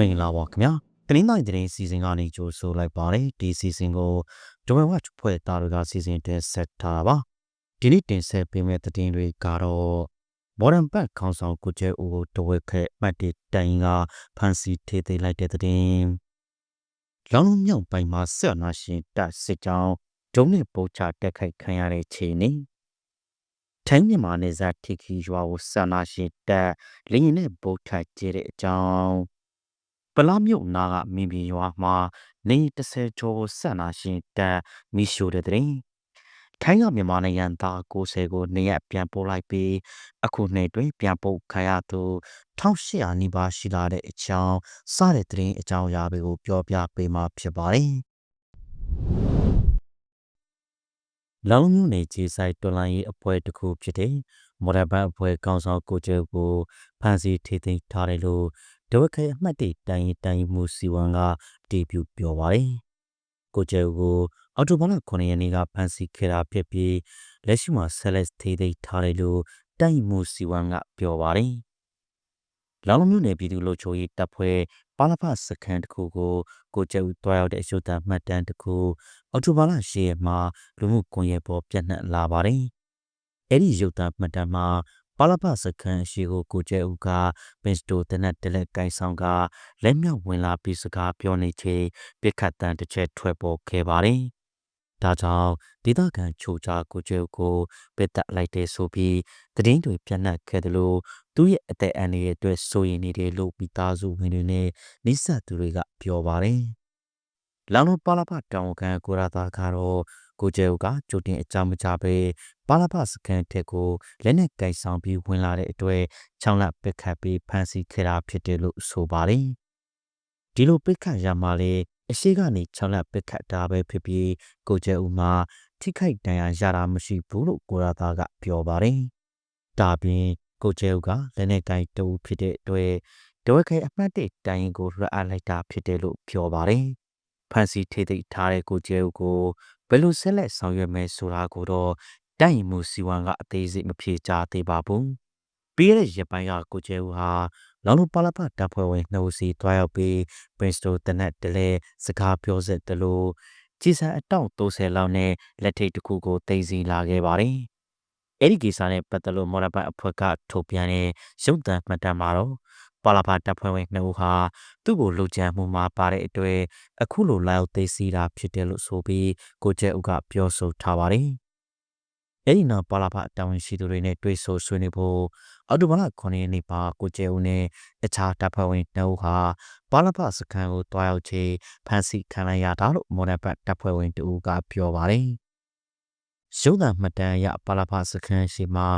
မင်္ဂလာပါခင်ဗျာတနင်္လာနေ့သတင်းစီစဉ်ကနေကြိုဆိုလိုက်ပါတယ်ဒီစီစဉ်ကိုဒဝဲဝတ်ဖွဲ့သားတွေကစီစဉ်တင်ဆက်ထားတာပါဒီနေ့တင်ဆက်ပေးမယ့်သတင်းတွေကတော့မော်ဒန်ဘတ်ခေါင်းဆောင်ကုကျဲဦးကိုဒဝဲခဲမှတ်တတိုင်ကဖန်စီထေးသိလိုက်တဲ့သတင်းလောင်လုံးမြောက်ပိုင်းမှာဆက်နာရှင်တပ်စစ်ကြောင်းဒုံနဲ့ပို့ချတက်ခိုက်ခံရတဲ့ခြေနေထိုင်းမြန်မာနယ်စပ်ထိခီရွာကိုဆန္ဒရှင်တက်လင်းရင်နဲ့ပို့ချကျဲတဲ့အကြောင်း ပလာမြို့နာကမင်းပြည်ရွာမှာနေ30ကျော်ဆန္ဒရှင်တက်မိရှို့တဲ့တဲ့ထိုင်းကမြန်မာနိုင်ငံသား90ကိုနေရပြန်ပို့လိုက်ပြီးအခုနှစ်တွင်ပြန်ပို့ခံရသူ1800နီးပါးရှိလာတဲ့အကြောင်းစတဲ့တဲ့တဲ့အကြောင်းအရာတွေကိုပြောပြပေးမှာဖြစ်ပါတယ်လောင်မျိုးနေခြေဆိုင်တော်လိုင်းရေးအဖွဲ့တစ်ခုဖြစ်တဲ့မော်ဒဘတ်အဖွဲ့ကောင်ဆောင်ကိုကျဲကိုဖန်စီထိသိမ်းထားတယ်လို့ ဒဝခဲအမှတ်တေတိုင်းတိုင်းမှုစီဝန်ကတီးပြပြောပါတယ်။ကိုကျဲကိုအော်တိုဘာလ9ရက်နေ့ကဖန်စီခဲ့တာဖြစ်ပြီးလက်ရှိမှာဆက်လက်ထိသိမ်းထားတယ်လို့တိုင်းမှုစီဝန်ကပြောပါတယ်။လောင်မျိုးနယ်ပြည်သူ့လူချိုရေးတပ်ဖွဲ့ပါလဖစခန်းတစ်ခုကိုကိုကျဲဦးတွားရောက်တဲ့အရှုတံမှတ်တမ်းတစ်ခုအော်တိုဘာလ10ရက်မှာလူမှုကွန်ရက်ပေါ်ပြန့်နှံ့လာပါတယ်။အဲ့ဒီရုပ်သံမှတ်တမ်းမှာ ပါလပစခန်းရှိကိုကိုကျဲဦးကပင်စတိုတနက်တလက်ကိုင်ဆောင်ကလက်မြောက်ဝင်လာပြီးစကားပြောနေချိန်ပြစ်ခတ်တန်တစ်ချက်ထွက်ပေါ်ခဲ့ပါတယ်။ဒါကြောင့်ဒေသခံချိုချာကိုကျဲဦးကိုပစ်တက်လိုက်တဲ့ဆိုပြီးတည်င်းတွေပြန့်နှံ့ခဲ့တယ်လို့သူ့ရဲ့အသက်အန္တရာယ်အတွက်စိုးရိမ်နေတယ်လို့မိသားစုဝင်တွေနဲ့နှိစက်သူတွေကပြောပါတယ်။ လောင်လုံးပါလပတောင်ခံကိုရာသာကတော့ကိုကျဲဦးကကြိုတင်အကြောင်းမချပဲပါလာပစကန်ထက်ကိုလက်နဲ့ကင်ဆောင်ပြီးဝင်လာတဲ့အတွက်ချောင်းလက်ပစ်ခတ်ပြီးဖမ်းဆီးခဲ့တာဖြစ်တယ်လို့ဆိုပါတယ်။ဒီလိုပစ်ခတ်ရမှာလေအရှိကနေချောင်းလက်ပစ်ခတ်တာပဲဖြစ်ပြီးကိုကျဲဦးမှာထိခိုက်ဒဏ်ရာရတာမရှိဘူးလို့ကိုရာသားကပြောပါတယ်။ဒါပြင်ကိုကျဲဦးကလက်နဲ့ကင်တူဖြစ်တဲ့အတွက်ဒဝဲခဲအမှတ်တစ်တိုင်းကိုရအပ်လိုက်တာဖြစ်တယ်လို့ပြောပါတယ်။ ဖန်စီထိသိထားတဲ့ကိုကျဲဦးကိုဘယ်လိုဆက်လက်ဆောင်ရွက်မယ်ဆိုတာကိုတော့တိုင်မှုစီဝန်ကအသေးစိတ်မဖြေချသေးပါဘူး။ပြီးရတဲ့ရက်ပိုင်းကကိုကျဲဦးဟာလောင်လူပါလပတပ်ဖွဲ့ဝင်နှုတ်စီတွားရောက်ပြီးပင်စတိုတနက်တလဲစကားပြောဆက်တလို့ကြည်စံအတောင့်30လောက်နဲ့လက်ထိတ်တစ်ခုကိုတင်စီလာခဲ့ပါတယ်။အဲ့ဒီကိစ္စနဲ့ပတ်သက်လို့မော်ရပတ်အဖွဲ့ကထုတ်ပြန်တဲ့ရုပ်သံမှတ်တမ်းမှာတော့ ပါလာပါတပ်ဖွဲ့ဝင်နှစ်ဦးဟာသူ့ကိုလှုပ်ကြံမှုမှာပါတဲ့အတွက်အခုလိုလာရောက်သိသိတာဖြစ်တယ်လို့ဆိုပြီးကိုကျဲဦးကပြောဆိုထားပါတယ်။အဲဒီနောက်ပါလာပါတာဝန်ရှိသူတွေနဲ့တွေ့ဆုံဆွေးနွေးဖို့အော်တိုဘာလ9ရက်နေ့မှာကိုကျဲဦးနဲ့အခြားတပ်ဖွဲ့ဝင်နှစ်ဦးဟာပါလာပါစခန်းကိုတွားရောက်ချိန်ဖမ်းဆီးခံလိုက်ရတာလို့မော်နက်ပတ်တပ်ဖွဲ့ဝင်တဦးကပြောပါတယ်။ ရုပ်သံမှတ်တမ်းအရပါလာဖစခန်းရှိမှာ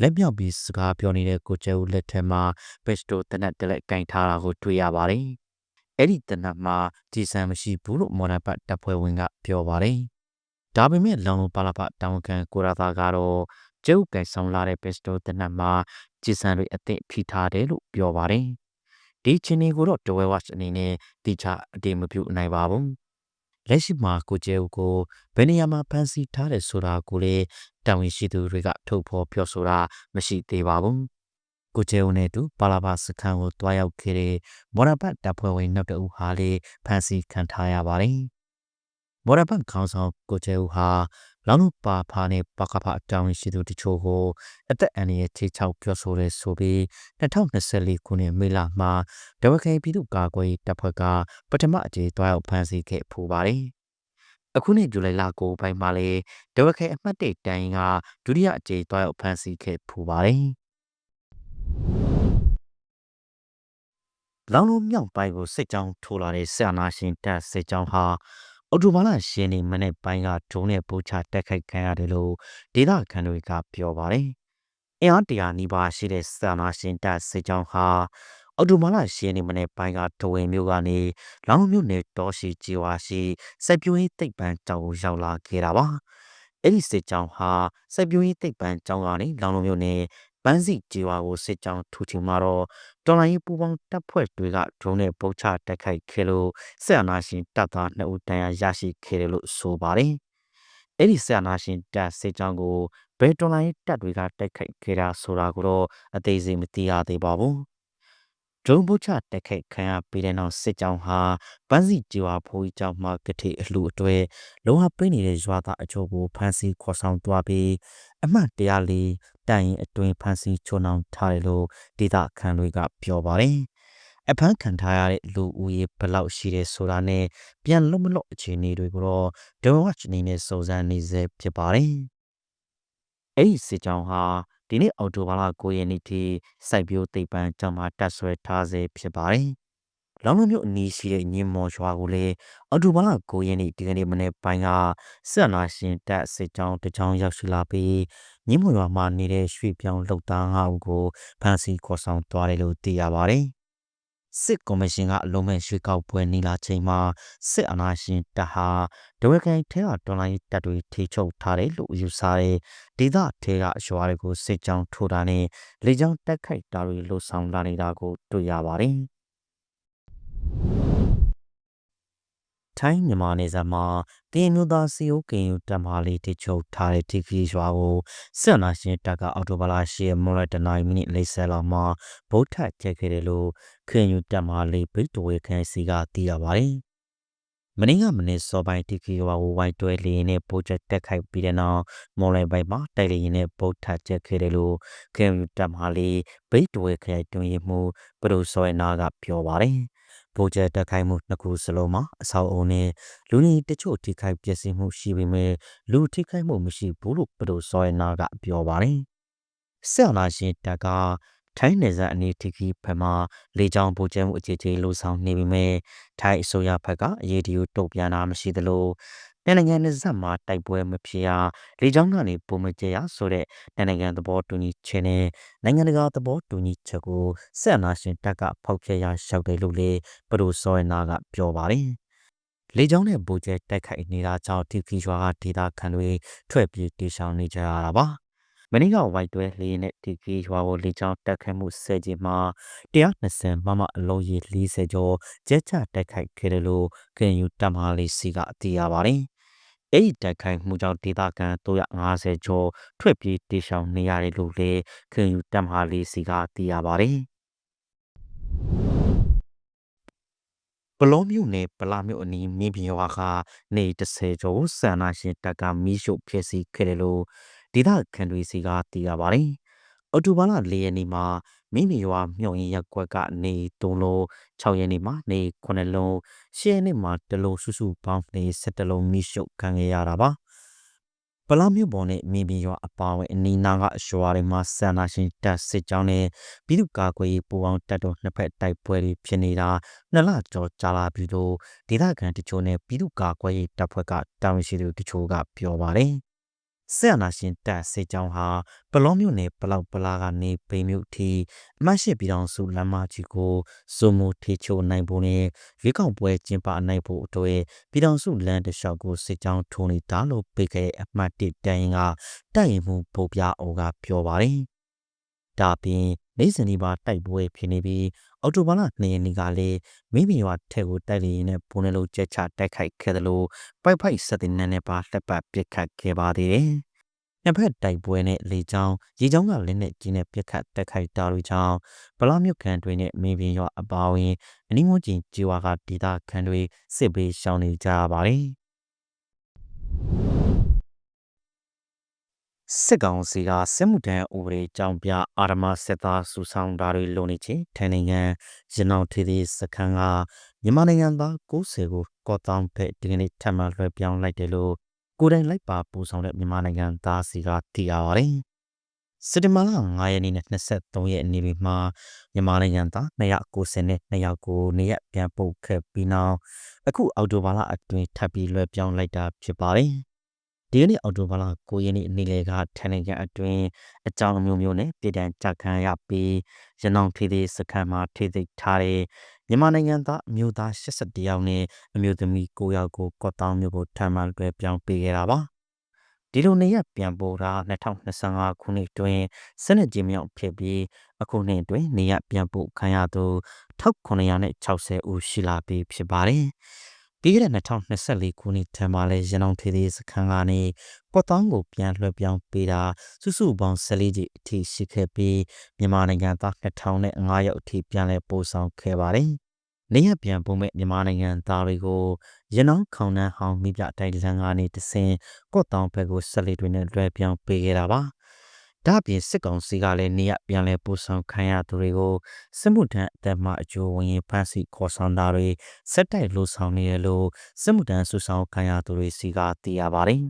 လက်မြောက်ပြီးစကားပြောနေတဲ့ကိုကျဲဦးလက်ထက်မှာပက်စတိုတနက်တလက်ကင်ထားတာကိုတွေ့ရပါတယ်။အဲ့ဒီတနက်မှာကြည်စံမရှိဘူးလို့မော်ဒန်ပတ်တပ်ဖွဲ့ဝင်ကပြောပါတယ်။ဒါပေမဲ့လောင်လုံးပါလာဖတောင်ခံကိုရာသာကတော့ကျုပ်ကန်ဆောင်လာတဲ့ပက်စတိုတနက်မှာကြည်စံတွေအသင့်ဖိထားတယ်လို့ပြောပါတယ်။ဒီချင်းတွေကိုတော့ဒဝဲဝတ်အနေနဲ့တိကျအတေမပြုနိုင်ပါဘူး။ လက်ရှိမှာကိုကျဲဦးကိုဘယ်နေရာမှာဖမ်းဆီးထားတယ်ဆိုတာကိုလည်းတာဝန်ရှိသူတွေကထုတ်ဖော်ပြောဆိုတာမရှိသေးပါဘူး။ကိုကျဲဦးနဲ့တူပါလာပါစခန်းကိုတွားရောက်ခဲ့တဲ့မော်ရပတ်တပ်ဖွဲ့ဝင်နောက်တဦးဟာလည်းဖမ်းဆီးခံထားရပါတယ်။မော်ရပတ်ခေါင်းဆောင်ကိုကျဲဦးဟာ လောင်လူပါဖာနဲ့ပကဖအတောင်းရှိသူတချို့ကိုအသက်အန္တရာယ်ချိချောက်ပြောဆိုရဲဆိုပြီး2024ခုနှစ်မေလမှာဒဝခိုင်ပြည်သူ့ကာကွယ်တပ်ဖွဲ့ကပထမအကြိမ်တွားရောက်ဖမ်းဆီးခဲ့ဖူးပါတယ်။အခုနှစ်ဇူလိုင်လ9ပိုင်းမှာလေဒဝခိုင်အမှတ်၁တိုင်းကဒုတိယအကြိမ်တွားရောက်ဖမ်းဆီးခဲ့ဖူးပါတယ်။လောင်လုံးမြောက်ပိုင်းကိုစစ်ကြောင်းထိုးလာတဲ့ဆရာနာရှင်တပ်စစ်ကြောင်းဟာ အော်တိုဘာလရှင်းနေမနေ့ပိုင်းကဒုံးနဲ့ပိုးချတက်ခိုက်ခံရတယ်လို့ဒေသခံတွေကပြောပါတယ်။အင်အားတရာနီးပါးရှိတဲ့ဆာနာရှင်တပ်စစ်ကြောင်းဟာအော်တိုဘာလရှင်းနေမနေ့ပိုင်းကဒဝဲမျိုးကနေလောင်မျိုးနယ်တောရှိကြီးဝါရှိစိုက်ပျိုးရေးတိတ်ပန်းကြောင်ကိုရောက်လာခဲ့တာပါ။အဲ့ဒီစစ်ကြောင်းဟာစိုက်ပျိုးရေးတိတ်ပန်းကြောင်ကနေလောင်လုံးမျိုးနယ် ပန်းစီကြေဝါကိုစစ်ကြောင်းထူချင်မှာတော့တော်လိုင်းပူပေါင်းတပ်ဖွဲ့တွေကဒရုန်းနဲ့ပုတ်ချတက်ခိုက်ခဲ့လို့ဆက်အနာရှင်တပ်သား2ဦးတန်ရာရရှိခဲ့တယ်လို့ဆိုပါတယ်။အဲ့ဒီဆက်အနာရှင်တပ်စစ်ကြောင်းကိုဘယ်တော်လိုင်းတပ်တွေကတိုက်ခိုက်ခဲ့တာဆိုတာကိုတော့အသေးစိတ်မသိရသေးပါဘူး ဒရုန်းဘုတ်ချတက်ခိုက်ခံရပြီးတဲ့နောက်စစ်ကြောင်းဟာပန်းစီကျွာဖိုးကြီးကျောင်းမှာကတိအလှအတွေ့လုံဟပေးနေတဲ့ရွာသားအချို့ကိုဖမ်းဆီးခေါ်ဆောင်သွားပြီးအမှတ်104တိုင်အတွင်းဖမ်းဆီးချုံနှောင်ထားတယ်လို့ဒေသခံတွေကပြောပါတယ်။အဖမ်းခံထားရတဲ့လူဦးရေဘယ်လောက်ရှိတယ်ဆိုတာနဲ့ပြန်လွတ်မလွတ်အခြေအနေတွေကိုတော့ဒဝတ်အနေနဲ့စုံစမ်းနေစေဖြစ်ပါတယ်။အဲ့ဒီစစ်ကြောင်းဟာ ဒီနေ့အော်တိုဘာလ9ရက်နေ့ထိစိုက်ပျိုးသိပ္ပံကျောင်းမှာတက်ဆွဲထားစေဖြစ်ပါတယ်။လောင်လုံးမြို့အနီးရှိတဲ့ညင်မော်ရွာကိုလည်းအော်တိုဘာလ9ရက်နေ့ဒီကနေ့မနေ့ပိုင်းကဆက်နာရှင်တက်စစ်ကြောင်းတကြောင်းရောက်ရှိလာပြီးညင်မော်ရွာမှာနေတဲ့ရွှေပြောင်းလှုပ်သား၅ဦးကိုဖမ်းဆီးခေါ်ဆောင်သွားတယ်လို့သိရပါတယ်။ စစ်ကော်မရှင်ကအလုံးမဲ့ရွှေကောက်ပွဲနေလာချိန်မှာစစ်အာဏာရှင်တပ်ဟာဒဝဲကိုင်ထဲကတော်လိုင်းတပ်တွေထိချုပ်ထားတယ်လို့ယူဆတဲ့ဒေသထဲကရွာတွေကိုစစ်ကြောင်းထိုးတာနဲ့လေကြောင်းတက်ခိုက်တာတွေလှုပ်ဆောင်လာနေတာကိုတွေ့ရပါတယ်။ ထိုင်းမြန်မာနယ်စပ်မှာကရင်မျိုးသားစီယိုကရင်ယူတပ်မလေးတိချုပ်ထားတဲ့တီဗီရွာကိုဆက်နာရှင်တပ်ကအော်တိုဘလာရှိမွန်ရတနိုင်မိနစ်လေးဆယ်လောက်မှာဗုဒ္ဓကျက်ခဲ့တယ်လို့ကရင်ယူတပ်မလေးဘိတ်တော်ဝေခန်းစီကသိရပါတယ်။မင်းကမနေ့စောပိုင်းတီဗီရွာကိုဝိုင်းတွဲလင်းနဲ့ပိုးချက်တက်ခိုက်ပြီးတဲ့နောက်မော်လပိုင်းမှာတိုက်လင်းနဲ့ဗုဒ္ဓကျက်ခဲ့တယ်လို့ကရင်ယူတပ်မလေးဘိတ်တော်ဝေခရိုင်တွင်မှုပဒုစောနာကပြောပါတယ်။ ဗိုလ်ကျတက်ခိုက်မှုနှစ်ခုစလုံးမှာအဆောက်အုံနဲ့လူနေတချို့ထိခိုက်ပျက်စီးမှုရှိပေမဲ့လူထိခိုက်မှုမရှိဘူးလို့ပဒိုစောရနာကပြောပါတယ်။ဆက်လာရှင်တက်ကထိုင်းနယ်စပ်အနေထိခီဖက်မှာလေကြောင်းဗိုလ်ကျမှုအခြေအခြေလှုပ်ဆောင်နေပေမဲ့ထိုင်းအစိုးရဘက်ကအရေးဒီယိုတုံ့ပြန်တာမရှိသလို နိုင်ငံနယ်စပ်မှာ တိုက်ပွဲမဖြစ်ရ လေကြောင်းကနေပုံမကျရဆိုတဲ့နိုင်ငံ သဘောတူညီချက်နဲ့ နိုင်ငံတကာ သဘောတူညီချက်ကိုဆက်နာရှင်တပ်က ဖောက်ဖျက်ရရှောက်တယ်လို့လေပဒိုစောရနာကပြောပါတယ် လေကြောင်းနဲ့ဗိုလ်ကျတိုက်ခိုက်နေတာကြောင့် တီဖီရွာက ဒေသခံတွေ ထွက်ပြေးတေရှောင်နေကြရတာပါမင်းကဝိုက်တွဲလေးနဲ့ တီဖီရွာကို လေကြောင်းတက်ခတ်မှုဆဲကြီးမှာ120မမ အလုံးကြီး40ကျော်ကျဲချတိုက်ခိုက်ခဲ့တယ်လို့ကင်ယူတပ်မလေးစီကအသိရပါတယ် အဲ့ဒီတိုက်ခိုက်မှုကြောင့်ဒေသခံ350ကျော်ထွက်ပြေးတေရှောင်နေရတယ်လို့လည်းခင်ယူတပ်မဟာလေးစီကသိရပါတယ်။ပလောမျိုးနဲ့ပလာမျိုးအနီးမြင်းပြရွာကနေ30ကျော်ဆန္ဒရှင်တပ်ကမီးရှို့ဖျက်ဆီးခဲ့တယ်လို့ဒေသခံတွေစီကသိရပါတယ်။ အော်တိုဘာလ၄ရက်နေ့မှာမိမိရွာမြုံရင်ရက်ကွက်ကနေ3လုံး6ရက်နေ့မှာနေ9လုံး10ရက်နေ့မှာတလုံးစုစုပေါင်းနေ17လုံးမိရှုပ်ခံရရတာပါပလာမျိုးပေါ်နဲ့မိမိရွာအပါဝင်အနီးနားကအရွာတွေမှာဆန္ဒရှင်တပ်စစ်ကြောင်းနဲ့ပြည်သူ့ကာကွယ်ရေးပူးပေါင်းတပ်တို့နှစ်ဖက်တိုက်ပွဲတွေဖြစ်နေတာနှစ်လကျော်ကြာလာပြီလို့ဒေသခံတချို့နဲ့ပြည်သူ့ကာကွယ်ရေးတပ်ဖွဲ့ကတာဝန်ရှိသူတချို့ကပြောပါတယ် ဆက်အနာရှင်တပ်စေကြောင်းဟာပလောမြို့နယ်ပလောက်ပလာကနေပိန်မြို့ထိအမတ်ရှိပြည်တော်စုလမ်းမကြီးကိုစုံမထေချိုနိုင်ဖို့နဲ့ရွေးကောက်ပွဲကျင်းပနိုင်ဖို့အတွက်ပြည်တော်စုလမ်းတစ်လျှောက်ကိုစစ်ကြောင်းထိုးနေတာလို့ပိတ်ခဲ့အမှတ်1တန်ရင်ကတိုက်ရင်မှုပုံပြအိုကပြောပါတယ်။ဒါပြင် နေစဉ်ဒီပါတိုက်ပွဲဖြစ်နေပြီးအော်တိုဘာလ2ရက်နေ့ကလည်းမိမိရွာထက်ကိုတိုက်လျင်နဲ့ပုံနဲ့လို့ကြက်ချတိုက်ခိုက်ခဲ့တယ်လို့ပိုက်ဖိုက်စတဲ့နန်းနဲ့ပါလက်ပတ်ပစ်ခတ်ခဲ့ပါသေးတယ်။နှစ်ဖက်တိုက်ပွဲနဲ့လေကြောင်းရေကြောင်းကလည်းနဲ့ကြီးနဲ့ပစ်ခတ်တက်ခိုက်တာတွေကြောင့်ဗလာမြုပ်ခံတွေနဲ့မင်းပြင်းရွာအပါဝင်အနီးဝန်းကျင်ကျေးရွာကဒေသခံတွေစစ်ဘေးရှောင်နေကြရပါတယ်။ စစ်ကောင်စီကစစ်မှုထမ်းဥပဒေကြောင့်ပြအာရမစစ်သားစုဆောင်တာတွေလုပ်နေချင်းထိုင်နိုင်ငံရနောင်ထေးသေးစခန်းကမြန်မာနိုင်ငံသား90ကိုကော့တောင်းဖက်ဒီကနေ့ထပ်မံလွှဲပြောင်းလိုက်တယ်လို့ကိုယ်တိုင်လိုက်ပါပူဆောင်တဲ့မြန်မာနိုင်ငံသားစီကသိရပါတယ်။စက်တင်ဘာလ9ရက်နေ့နဲ့23ရက်နေ့မှာမြန်မာနိုင်ငံသား290နဲ့200ကိုနေရပြန်ပုတ်ခဲ့ပြီးနောက်အခုအော်တိုဘာလအတွင်းထပ်ပြီးလွှဲပြောင်းလိုက်တာဖြစ်ပါတယ်။ ဒီကနေ့အော်တိုဘာလ9ရက်နေ့နေ့လယ်ကထိုင်နိုင်ငံအတွင်းအကြောင်းမျိုးမျိုးနဲ့ပြည်တံကြခံရပြီးရနောင်ထေးသေးစခန်းမှာထေးသိထားတဲ့မြန်မာနိုင်ငံသားအမျိုးသား81ယောက်နဲ့အမျိုးသမီး9ယောက်ကိုကော့တောင်းမျိုးကိုထမ်းမှလွှဲပြောင်းပေးခဲ့တာပါဒီလိုနေရပြန်ပေါ်တာ2025ခုနှစ်တွင်စနစ်ကြီးမြောက်ဖြစ်ပြီးအခုနှစ်တွင်နေရပြန်ပို့ခံရသူ1960ဦးရှိလာပြီဖြစ်ပါတယ်။ ပပြီးခဲ့တဲ့2024ခုနှစ်ထံမှာလဲရန်အောင်ထေသေးစခန်းကနေကော့တောင်းကိုပြန်လွှဲပြောင်းပေးတာစုစုပေါင်း14ကြီးအထိရှိခဲ့ပြီးမြန်မာနိုင်ငံသား2005ရောက်အထိပြန်လဲပို့ဆောင်ခဲ့ပါတယ်။နေရပြန်ပုံမဲ့မြန်မာနိုင်ငံသားတွေကိုရန်အောင်ခေါင်နှန်းဟောင်းမိပြတိုက်လန်ကနေတဆင်ကော့တောင်းဘက်ကိုဆက်လက်တွေနဲ့လွှဲပြောင်းပေးခဲ့တာပါ။ ဒါ့အပြင်စစ်ကောင်စီကလည်းနေရပြန်လဲပို့ဆောင်ခံရသူတွေကိုစစ်မှုထမ်းအသက်မှအကျိုးဝင်ဖမ်းဆီးခေါ်ဆောင်တာတွေစက်တိုက်လှုပ်ဆောင်နေရလို့စစ်မှုထမ်းဆူဆောင်ခံရသူတွေစီကသိရပါတယ်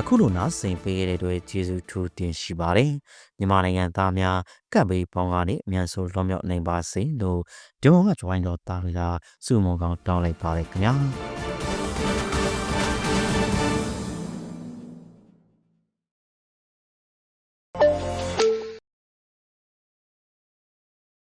အခုလိုနားဆင်ပေးရတဲ့အတွက်ကျေးဇူးထူးတင်ရှိပါတယ်မြန်မာနိုင်ငံသားများကပ်ဘေးပေါင်းကနေအမြန်ဆုံးလွန်မြောက်နိုင်ပါစေလို့ဒီမောင်က join တော့တာတွေကစုမုံကောင်တောင်းလိုက်ပါတယ်ခင်ဗျာ